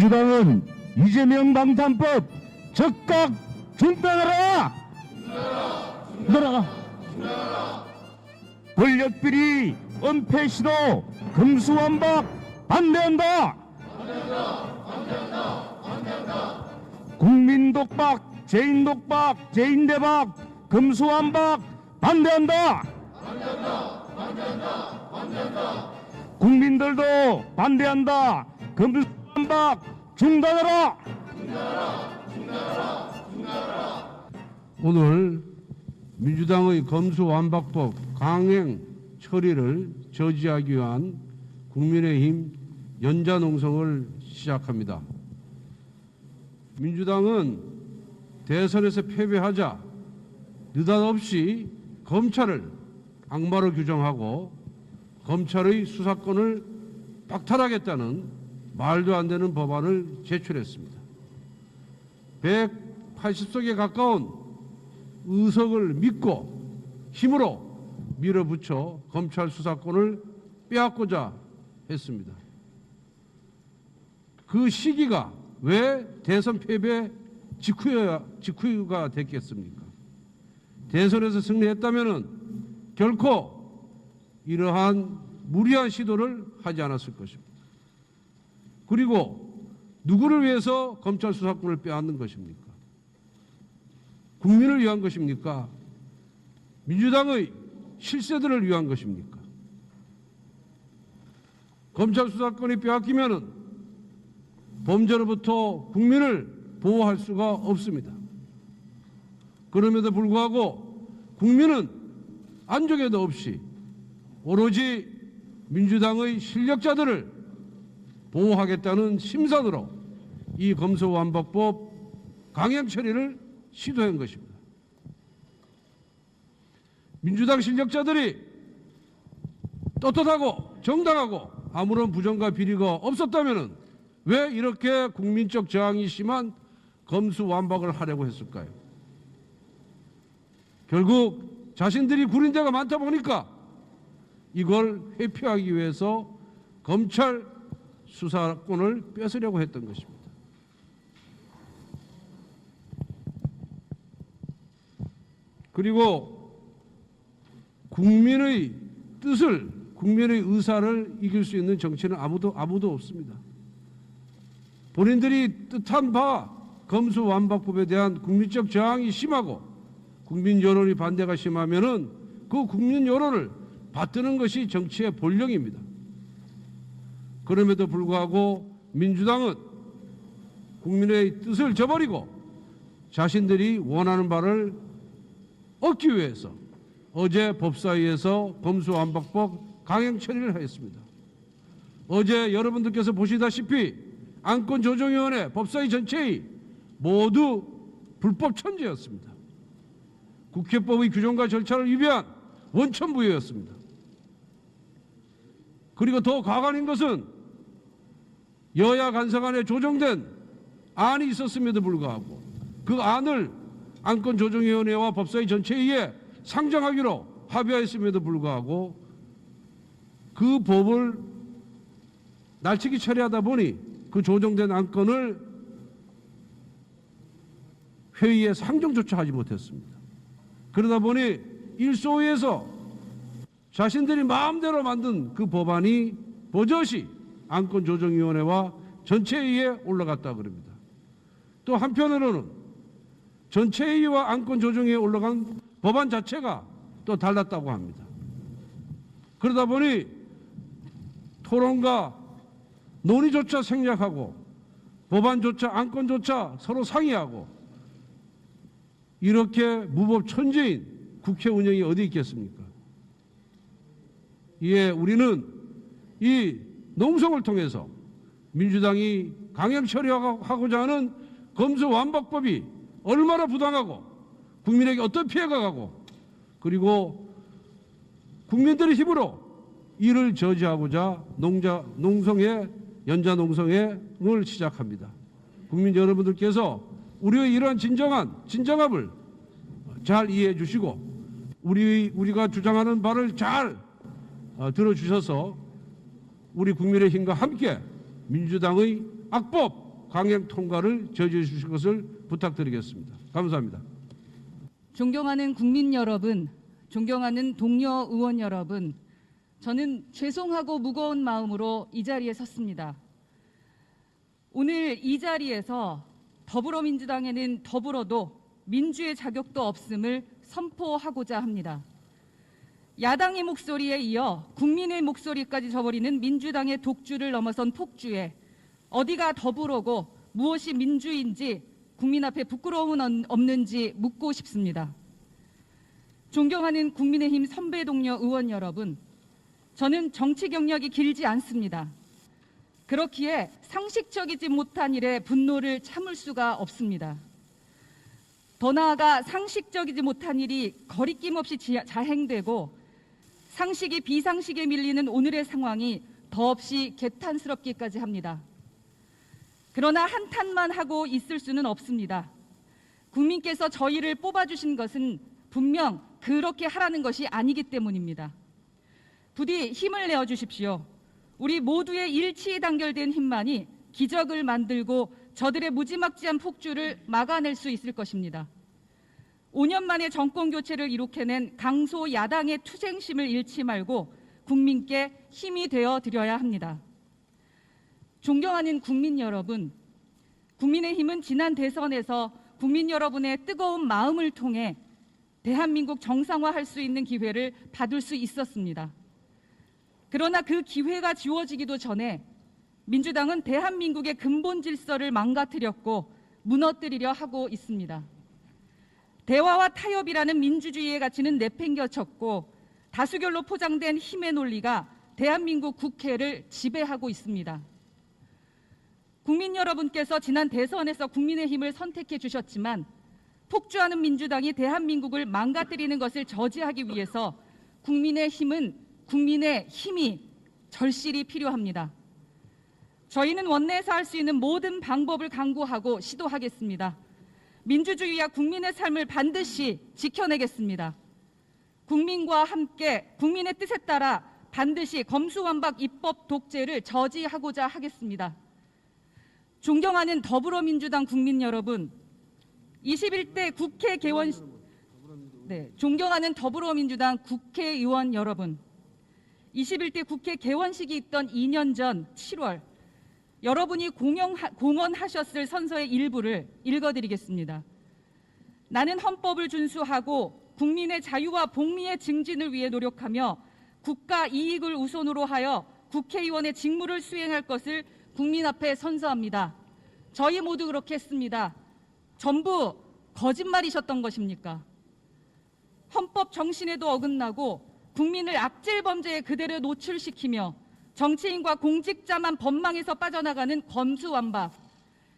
민주당은 이재명 방탄법 적각 중단하라! 중단하라! 권력비리 은폐 시도 금수완박 반대한다! 국민 독박, 죄인 독박, 죄인 대박, 금수완박 반대한다! 국민들도 반대한다! 금수 완박 중단하라! 오늘 민주당의 검수완박법 강행 처리를 저지하기 위한 국민의힘 연자농성을 시작합니다. 민주당은 대선에서 패배하자 느닷없이 검찰을 악마로 규정하고 검찰의 수사권을 박탈하겠다는 말도 안 되는 법안을 제출했습니다. 180석에 가까운 의석을 믿고 힘으로 밀어붙여 검찰 수사권을 빼앗고자 했습니다. 그 시기가 왜 대선 패배 직후야, 직후가 됐겠습니까? 대선에서 승리했다면 결코 이러한 무리한 시도를 하지 않았을 것입니다. 그리고 누구를 위해서 검찰 수사권을 빼앗는 것입니까? 국민을 위한 것입니까? 민주당의 실세들을 위한 것입니까? 검찰 수사권이 빼앗기면은 범죄로부터 국민을 보호할 수가 없습니다. 그럼에도 불구하고 국민은 안족에도 없이 오로지 민주당의 실력자들을 보호하겠다는 심산으로 이 검소완박법 강행 처리를 시도한 것입니다. 민주당 실력자들이 떳떳하고 정당하고 아무런 부정과 비리가 없었다면 왜 이렇게 국민적 저항이 심한 검수완박을 하려고 했을까요? 결국 자신들이 구린 데가 많다 보니까 이걸 회피하기 위해서 검찰 수사권을 뺏으려고 했던 것입니다. 그리고 국민의 뜻을 국민의 의사를 이길 수 있는 정치는 아무도 아무도 없습니다. 본인들이 뜻한 바 검수완박법에 대한 국민적 저항이 심하고 국민 여론이 반대가 심하면은 그 국민 여론을 받드는 것이 정치의 본령입니다. 그럼에도 불구하고 민주당은 국민의 뜻을 저버리고 자신들이 원하는 바를 얻기 위해서 어제 법사위에서 검수완박법 강행 처리를 하였습니다. 어제 여러분들께서 보시다시피 안건조정위원회 법사위 전체의 모두 불법 천재였습니다. 국회법의 규정과 절차를 위배한 원천부여였습니다. 그리고 더 가관인 것은 여야 간사 간에 조정된 안이 있었음에도 불구하고 그 안을 안건조정위원회와 법사위 전체에 상정하기로 합의하였음에도 불구하고 그 법을 날치기 처리하다 보니 그 조정된 안건을 회의에 상정조차 하지 못했습니다. 그러다 보니 일소위에서 자신들이 마음대로 만든 그 법안이 버젓이 안건조정위원회와 전체회의에 올라갔다 그럽니다. 또 한편으로는 전체회의와 안건조정위에 올라간 법안 자체가 또 달랐다고 합니다. 그러다 보니 토론과 논의조차 생략하고 법안조차 안건조차 서로 상의하고 이렇게 무법 천재인 국회 운영이 어디 있겠습니까? 이에 우리는 이 농성을 통해서 민주당이 강행 처리하고자 하는 검수 완박법이 얼마나 부당하고 국민에게 어떤 피해가 가고 그리고 국민들의 힘으로 이를 저지하고자 농자 농성의 연자 농성을 시작합니다. 국민 여러분들께서 우리의 이러한 진정한 진정함을 잘 이해해 주시고 우리 우리가 주장하는 바를 잘 어, 들어주셔서 우리 국민의 힘과 함께 민주당의 악법 강행 통과를 저지해 주실 것을 부탁드리겠습니다. 감사합니다. 존경하는 국민 여러분, 존경하는 동료 의원 여러분, 저는 죄송하고 무거운 마음으로 이 자리에 섰습니다. 오늘 이 자리에서 더불어민주당에는 더불어도 민주의 자격도 없음을 선포하고자 합니다. 야당의 목소리에 이어 국민의 목소리까지 저버리는 민주당의 독주를 넘어선 폭주에 어디가 더불어고 무엇이 민주인지 국민 앞에 부끄러움은 없- 없는지 묻고 싶습니다. 존경하는 국민의힘 선배 동료 의원 여러분, 저는 정치 경력이 길지 않습니다. 그렇기에 상식적이지 못한 일에 분노를 참을 수가 없습니다. 더 나아가 상식적이지 못한 일이 거리낌 없이 지- 자행되고 상식이 비상식에 밀리는 오늘의 상황이 더없이 개탄스럽기까지 합니다. 그러나 한탄만 하고 있을 수는 없습니다. 국민께서 저희를 뽑아주신 것은 분명 그렇게 하라는 것이 아니기 때문입니다. 부디 힘을 내어 주십시오. 우리 모두의 일치에 단결된 힘만이 기적을 만들고 저들의 무지막지한 폭주를 막아낼 수 있을 것입니다. 5년 만에 정권 교체를 이룩해낸 강소 야당의 투쟁심을 잃지 말고 국민께 힘이 되어 드려야 합니다. 존경하는 국민 여러분, 국민의힘은 지난 대선에서 국민 여러분의 뜨거운 마음을 통해 대한민국 정상화할 수 있는 기회를 받을 수 있었습니다. 그러나 그 기회가 지워지기도 전에 민주당은 대한민국의 근본 질서를 망가뜨렸고 무너뜨리려 하고 있습니다. 대화와 타협이라는 민주주의의 가치는 내팽겨쳤고 다수결로 포장된 힘의 논리가 대한민국 국회를 지배하고 있습니다. 국민 여러분께서 지난 대선에서 국민의힘을 선택해 주셨지만 폭주하는 민주당이 대한민국을 망가뜨리는 것을 저지하기 위해서 국민의 힘은 국민의 힘이 절실히 필요합니다. 저희는 원내에서 할 수 있는 모든 방법을 강구하고 시도하겠습니다. 민주주의와 국민의 삶을 반드시 지켜내겠습니다. 국민과 함께 국민의 뜻에 따라 반드시 검수완박 입법 독재를 저지하고자 하겠습니다. 존경하는 더불어민주당 국민 여러분, 21대 국회 개원 네, 존경하는 더불어민주당 국회의원 여러분, 21대 국회 개원식이 있던 2년 전 7월 여러분이 공영, 공언하셨을 선서의 일부를 읽어드리겠습니다. 나는 헌법을 준수하고 국민의 자유와 복리의 증진을 위해 노력하며 국가 이익을 우선으로 하여 국회의원의 직무를 수행할 것을 국민 앞에 선서합니다. 저희 모두 그렇게 했습니다. 전부 거짓말이셨던 것입니까? 헌법 정신에도 어긋나고 국민을 악질 범죄에 그대로 노출시키며 정치인과 공직자만 법망에서 빠져나가는 검수완박.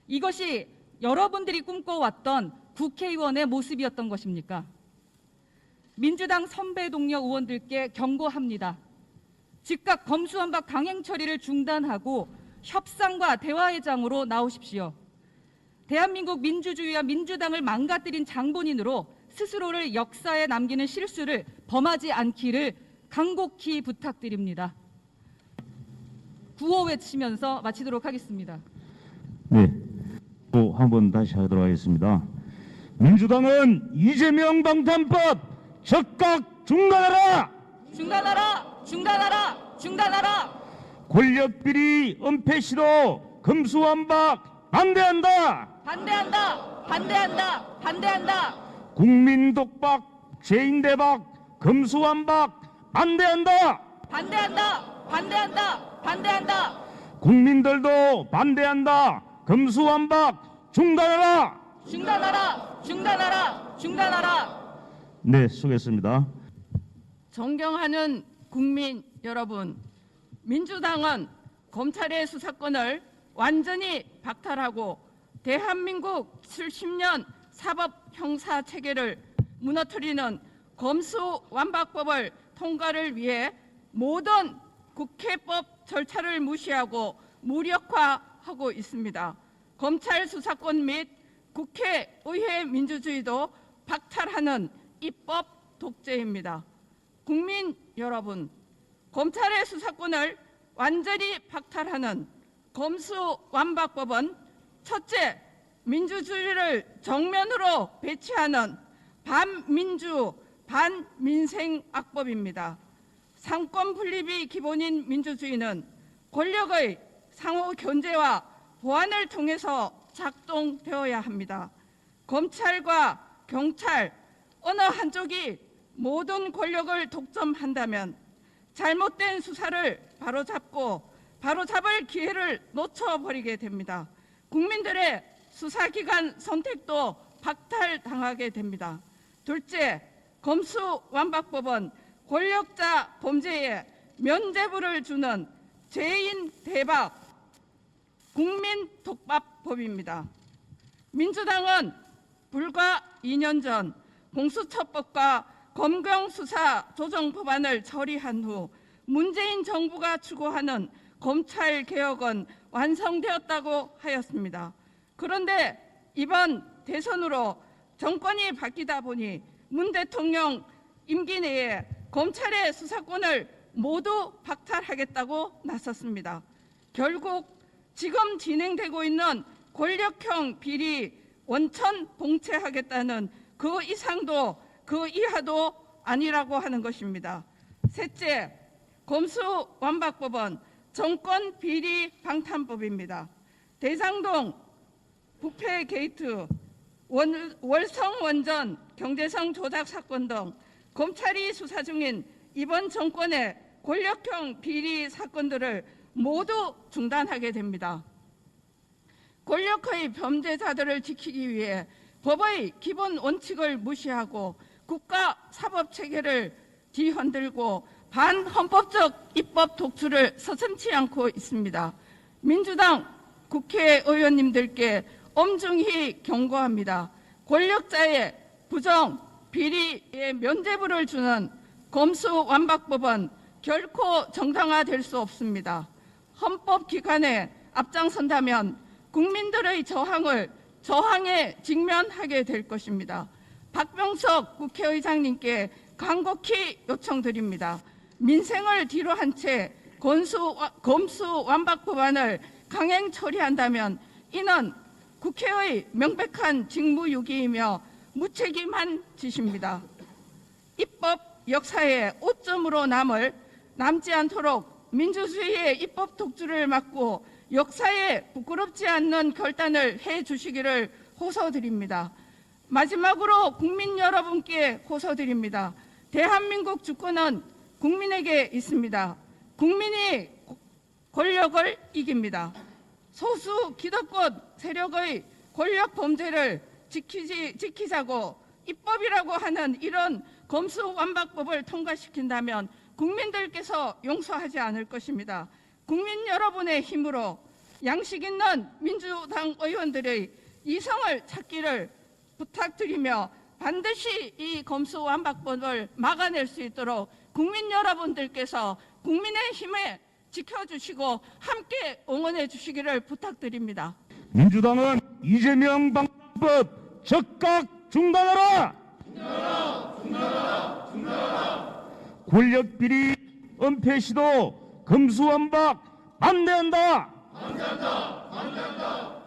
이것이 여러분들이 꿈꿔왔던 국회의원의 모습이었던 것입니까? 민주당 선배 동료 의원들께 경고합니다. 즉각 검수완박 강행 처리를 중단하고 협상과 대화의 장으로 나오십시오. 대한민국 민주주의와 민주당을 망가뜨린 장본인으로 스스로를 역사에 남기는 실수를 범하지 않기를 간곡히 부탁드립니다. 구호 외치면서 마치도록 하겠습니다. 네. 또 한 번 다시 하도록 하겠습니다. 민주당은 이재명 방탄법 즉각 중단하라! 중단하라! 중단하라! 중단하라! 권력비리 은폐 시도 금수완박 반대한다! 반대한다! 반대한다! 반대한다! 국민 독박, 죄인 대박, 금수완박 반대한다! 반대한다! 반대한다! 반대한다! 국민들도 반대한다! 금수완박 중단하라! 중단하라! 중단하라! 중단하라! 네, 수고했습니다. 존경하는 국민 여러분, 민주당은 검찰의 수사권을 완전히 박탈하고 대한민국 70년 사법 형사 체계를 무너뜨리는 검수완박법을 통과를 위해 모든 국회법 절차를 무시하고 무력화하고 있습니다. 검찰 수사권 및 국회 의회 민주주의도 박탈하는 입법 독재입니다. 국민 여러분, 검찰의 수사권을 완전히 박탈하는 검수완박법은 첫째, 민주주의를 정면으로 배치하는 반민주, 반민생 악법입니다. 상권 분립이 기본인 민주주의는 권력의 상호 견제와 보완을 통해서 작동되어야 합니다. 검찰과 경찰 어느 한쪽이 모든 권력을 독점한다면 잘못된 수사를 바로잡고 바로잡을 기회를 놓쳐버리게 됩니다. 국민들의 수사기관 선택도 박탈당하게 됩니다. 둘째, 검수완박법은 권력자 범죄에 면죄부를 주는 죄인 대박 국민 독밥법입니다. 민주당은 불과 2년 전 공수처법과 검경수사 조정 법안을 처리한 후 문재인 정부가 추구하는 검찰 개혁은 완성되었다고 하였습니다. 그런데 이번 대선으로 정권이 바뀌다 보니 문 대통령 임기 내에 검찰의 수사권을 모두 박탈하겠다고 나섰습니다. 결국 지금 진행되고 있는 권력형 비리 원천 봉쇄하겠다는 그 이상도 그 이하도 아니라고 하는 것입니다. 셋째, 검수 완박법은 정권 비리 방탄법입니다. 대장동 부패 게이트, 원- 월성 원전 경제성 조작 사건 등 검찰이 수사 중인 이번 정권의 권력형 비리 사건들을 모두 중단하게 됩니다. 권력의 범죄자들을 지키기 위해 법의 기본 원칙을 무시하고 국가 사법 체계를 뒤흔들고 반헌법적 입법 독출을 서슴치 않고 있습니다. 민주당 국회의원님들께 엄중히 경고합니다. 권력자의 부정, 비리에 면죄부를 주는 검수 완박법은 결코 정당화될 수 없습니다. 헌법 기관에 앞장선다면 국민들의 저항을 저항에 직면하게 될 것입니다. 박병석 국회의장님께 간곡히 요청드립니다. 민생을 뒤로 한채 검수 완박 법안을 강행 처리한다면 이는 국회의 명백한 직무유기이며 무책임한 짓입니다. 입법 역사의 오점으로 남을 남지 않도록 민주주의의 입법 독주를 막고 역사에 부끄럽지 않는 결단을 해 주시기를 호소드립니다. 마지막으로 국민 여러분께 호소드립니다. 대한민국 주권은 국민에게 있습니다. 국민이 권력을 이깁니다. 소수 기득권 세력의 권력 범죄를 지키지, 지키자고 입법이라고 하는 이런 검수완박법을 통과시킨다면 국민들께서 용서하지 않을 것입니다. 국민 여러분의 힘으로 양식 있는 민주당 의원들의 이성을 찾기를 부탁드리며 반드시 이 검수완박법을 막아낼 수 있도록 국민 여러분들께서 국민의 힘에 지켜주시고 함께 응원해 주시기를 부탁드립니다. 민주당은 이재명 방법 즉각 중단하라. 권력 비리 은폐 시도 금수완박 반대한다. 반대한다. 반대한다.